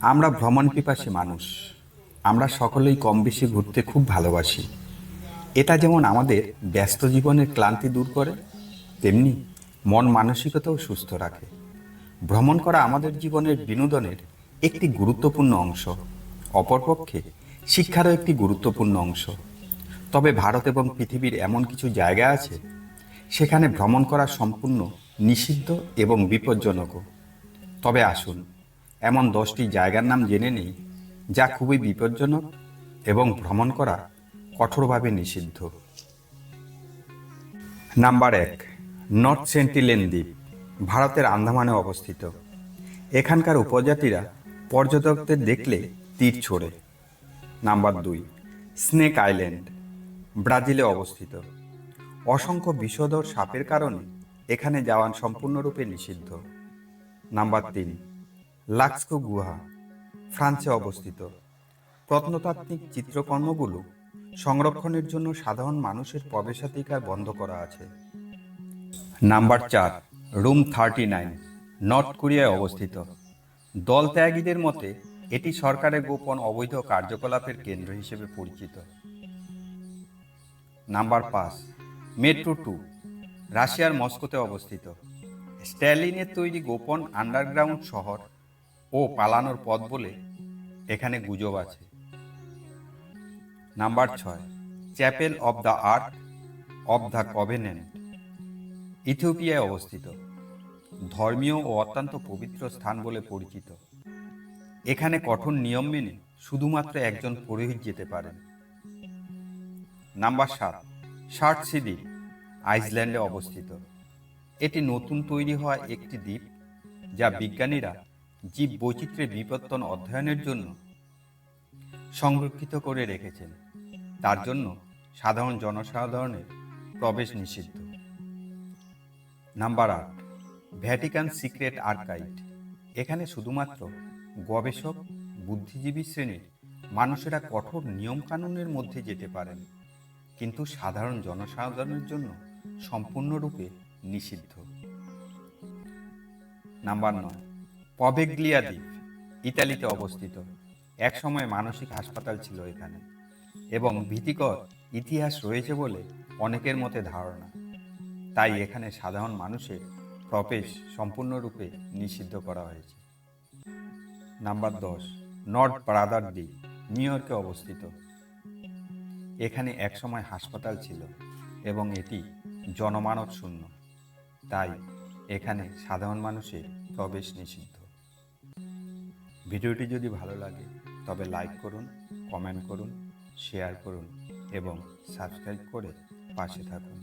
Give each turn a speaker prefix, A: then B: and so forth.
A: আমরা ভ্রমণ পিপাসী মানুষ। আমরা সকলেই কম বেশি ঘুরতে খুব ভালোবাসি। এটা যেমন আমাদের ব্যস্ত জীবনের ক্লান্তি দূর করে, তেমনি মন মানসিকতাও সুস্থ রাখে। ভ্রমণ করা আমাদের জীবনের বিনোদনের একটি গুরুত্বপূর্ণ অংশ। অপরপক্ষে শিক্ষারও একটি গুরুত্বপূর্ণ অংশ। তবে ভারত এবং পৃথিবীর এমন কিছু জায়গা আছে, সেখানে ভ্রমণ করা সম্পূর্ণ নিষিদ্ধ এবং বিপজ্জনকও। তবে আসুন এমন দশটি জায়গার নাম জেনে নেই, যা খুবই বিপজ্জনক এবং ভ্রমণ করা কঠোরভাবে নিষিদ্ধ। নাম্বার এক, নর্থ সেন্টিলেন দ্বীপ, ভারতের আন্দামানে অবস্থিত। এখানকার উপজাতিরা পর্যটকদের দেখলে তীর ছোড়ে। নাম্বার দুই, স্নেক আইল্যান্ড, ব্রাজিলে অবস্থিত। অসংখ্য বিষধর সাপের কারণে এখানে যাওয়ান সম্পূর্ণরূপে নিষিদ্ধ। নাম্বার তিন লাক্সকো গুহা, ফ্রান্সে অবস্থিত। প্রত্নতাত্ত্বিক চিত্রকর্মগুলো সংরক্ষণের জন্য সাধারণ মানুষের প্রবেশাধিকার বন্ধ করা আছে। নাম্বার চার, রুম থার্টি নাইন, নর্থ কোরিয়ায় অবস্থিত। দল ত্যাগীদের মতে, এটি সরকারের গোপন অবৈধ কার্যকলাপের কেন্দ্র হিসেবে পরিচিত। নাম্বার পাঁচ, মেট্রো টু, রাশিয়ার মস্কোতে অবস্থিত। স্ট্যালিনের তৈরি গোপন আন্ডারগ্রাউন্ড শহর ও পালানোর পথ বলে এখানে গুজব আছে। নাম্বার ছয়, chapel of the ark, of the covenant. ইথিওপিয়ায় অবস্থিত। ধর্মীয় ও অত্যন্ত পবিত্র স্থান বলে পরিচিত। এখানে কঠোর নিয়ম মেনে শুধুমাত্র একজন পুরোহিত যেতে পারেন। নাম্বার সাত শার্ট সিডি, আইসল্যান্ডে অবস্থিত। এটি নতুন তৈরি হওয়া একটি দ্বীপ যা বিজ্ঞানীরা জীব বৈচিত্র্যের বিবর্তন অধ্যয়নের জন্য সংরক্ষিত করে রেখেছেন। তার জন্য সাধারণ জনসাধারণের প্রবেশ নিষিদ্ধ। নাম্বার আট, ভ্যাটিকান সিক্রেট আর্কাইভ এখানে শুধুমাত্র গবেষক, বুদ্ধিজীবী শ্রেণির মানুষেরা কঠোর নিয়মকানুনের মধ্যে যেতে পারেন, কিন্তু সাধারণ জনসাধারণের জন্য সম্পূর্ণরূপে নিষিদ্ধ। নাম্বার নয় পভেগ্লিয়া দ্বীপ ইতালিতে অবস্থিত। একসময় মানসিক হাসপাতাল ছিল এখানে এবং ভীতিকর ইতিহাস রয়েছে বলে অনেকের মতে ধারণা। তাই এখানে সাধারণ মানুষের প্রবেশ সম্পূর্ণরূপে নিষিদ্ধ করা হয়েছে। নাম্বার দশ, নর্থ ব্রাদার দ্বীপ, নিউ ইয়র্কে অবস্থিত। এখানে একসময় হাসপাতাল ছিল এবং এটি জনমানব শূন্য। তাই এখানে সাধারণ মানুষের প্রবেশ নিষিদ্ধ। ভিডিওটি যদি ভালো লাগে, তবে লাইক করুন কমেন্ট করুন শেয়ার করুন এবং সাবস্ক্রাইব করে পাশে থাকুন।